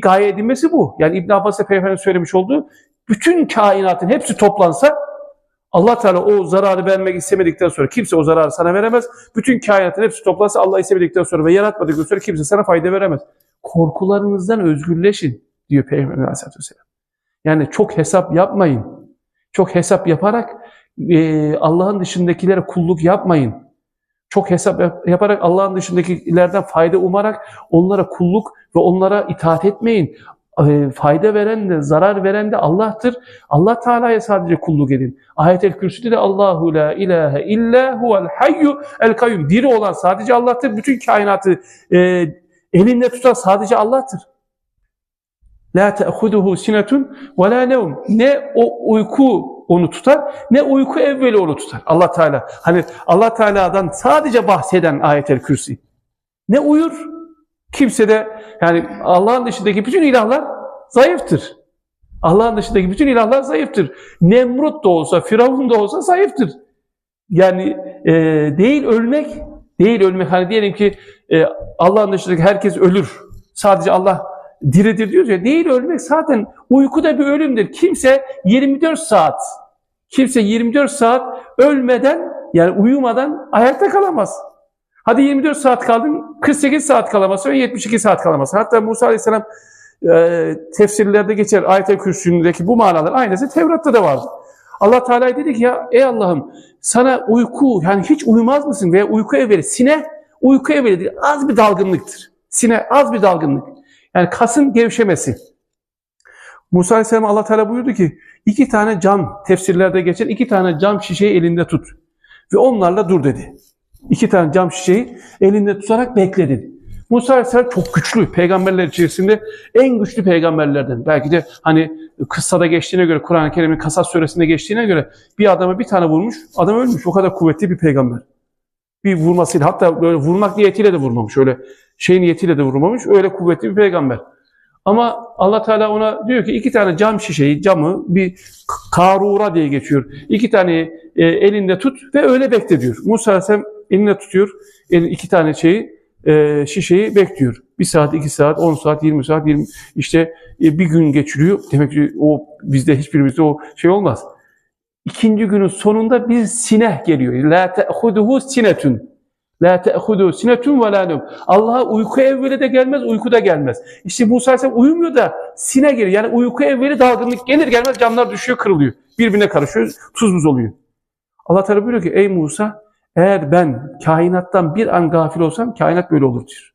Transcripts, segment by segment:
gaye edilmesi bu. Yani İbn Abbas'a Peygamber'in söylemiş olduğu bütün kainatın hepsi toplansa Allah Teala o zararı vermek istemedikten sonra kimse o zararı sana veremez. Bütün kainatın hepsi toplansa Allah istemedikten sonra ve yaratmadıktan sonra kimse sana fayda veremez. Korkularınızdan özgürleşin diyor Peygamber Aleyhisselatü Vesselam. Yani çok hesap yapmayın. Çok hesap yaparak e, Allah'ın dışındakilere kulluk yapmayın. Çok hesap yap- yaparak Allah'ın dışındakilerden fayda umarak onlara kulluk ve onlara itaat etmeyin. E, fayda veren de zarar veren de Allah'tır. Allah Teala'ya sadece kulluk edin. Ayet-el Kürsü'de de Allahu la ilahe illa huvel hayyu el kayyum. Diri olan sadece Allah'tır. Bütün kainatı e, elinde tutan sadece Allah'tır. La te'huduhu sinetun ve la nevm. Ne o uyku onu tutar, ne uyku evveli onu tutar. Allah Teala. Hani Allah Teala'dan sadece bahseden ayet-el kürsi. Ne uyur? Kimse de yani Allah'ın dışındaki bütün ilahlar zayıftır. Allah'ın dışındaki bütün ilahlar zayıftır. Nemrut da olsa, Firavun da olsa zayıftır. Yani e, değil ölmek, değil ölmek. Hani diyelim ki e, Allah'ın dışındaki herkes ölür. Sadece Allah diridir diyoruz ya. Değil ölmek zaten uyku da bir ölümdür. Kimse 24 saat, kimse 24 saat ölmeden yani uyumadan ayakta kalamaz. Hadi 24 saat kaldın, 48 saat kalamazsın ve 72 saat kalamazsın. Hatta Musa Aleyhisselam e, tefsirlerde geçer ayet-el kürsüsündeki bu manalar aynısı Tevrat'ta da vardı. Allah Teala dedi ki ya ey Allah'ım sana uyku yani hiç uyumaz mısın veya uyku evveli sine uyku değil, az bir dalgınlıktır. Sine az bir dalgınlık. Yani kasın gevşemesi. Musa Aleyhisselam Allah Teala buyurdu ki iki tane cam tefsirlerde geçen iki tane cam şişeyi elinde tut ve onlarla dur dedi. İki tane cam şişeyi elinde tutarak bekle. Musa Aleyhisselam çok güçlü peygamberler içerisinde en güçlü peygamberlerden. Belki de hani kıssada geçtiğine göre Kur'an-ı Kerim'in Kasas suresinde geçtiğine göre bir adama bir tane vurmuş adam ölmüş. O kadar kuvvetli bir peygamber. Bir vurmasıyla hatta böyle vurmak niyetiyle de vurmamış. Öyle şey niyetiyle de vurmamış. Öyle kuvvetli bir peygamber. Ama Allah Teala ona diyor ki iki tane cam şişeyi, camı bir karura diye geçiyor. İki tane e, elinde tut ve öyle bekle diyor. Musa Aleyhisselam eline tutuyor. El, iki tane şeyi e, şişeyi bekliyor. Bir saat, iki saat, on saat, yirmi saat, yirmi işte e, bir gün geçiriyor. Demek ki o bizde hiçbirimizde o şey olmaz. İkinci günün sonunda bir sineh geliyor. La te'huduhu sinetun. La te'hudu sinetun ve la. Allah'a uyku evveli de gelmez, uyku da gelmez. İşte Musa Aleyhisselam uyumuyor da sine geliyor. Yani uyku evveli dalgınlık gelir gelmez camlar düşüyor, kırılıyor. Birbirine karışıyor, tuz buz oluyor. Allah Teala buyuruyor ki ey Musa eğer ben kainattan bir an gafil olsam kainat böyle olur diyor.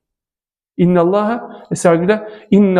İnnallaha Estağfirullah. İnna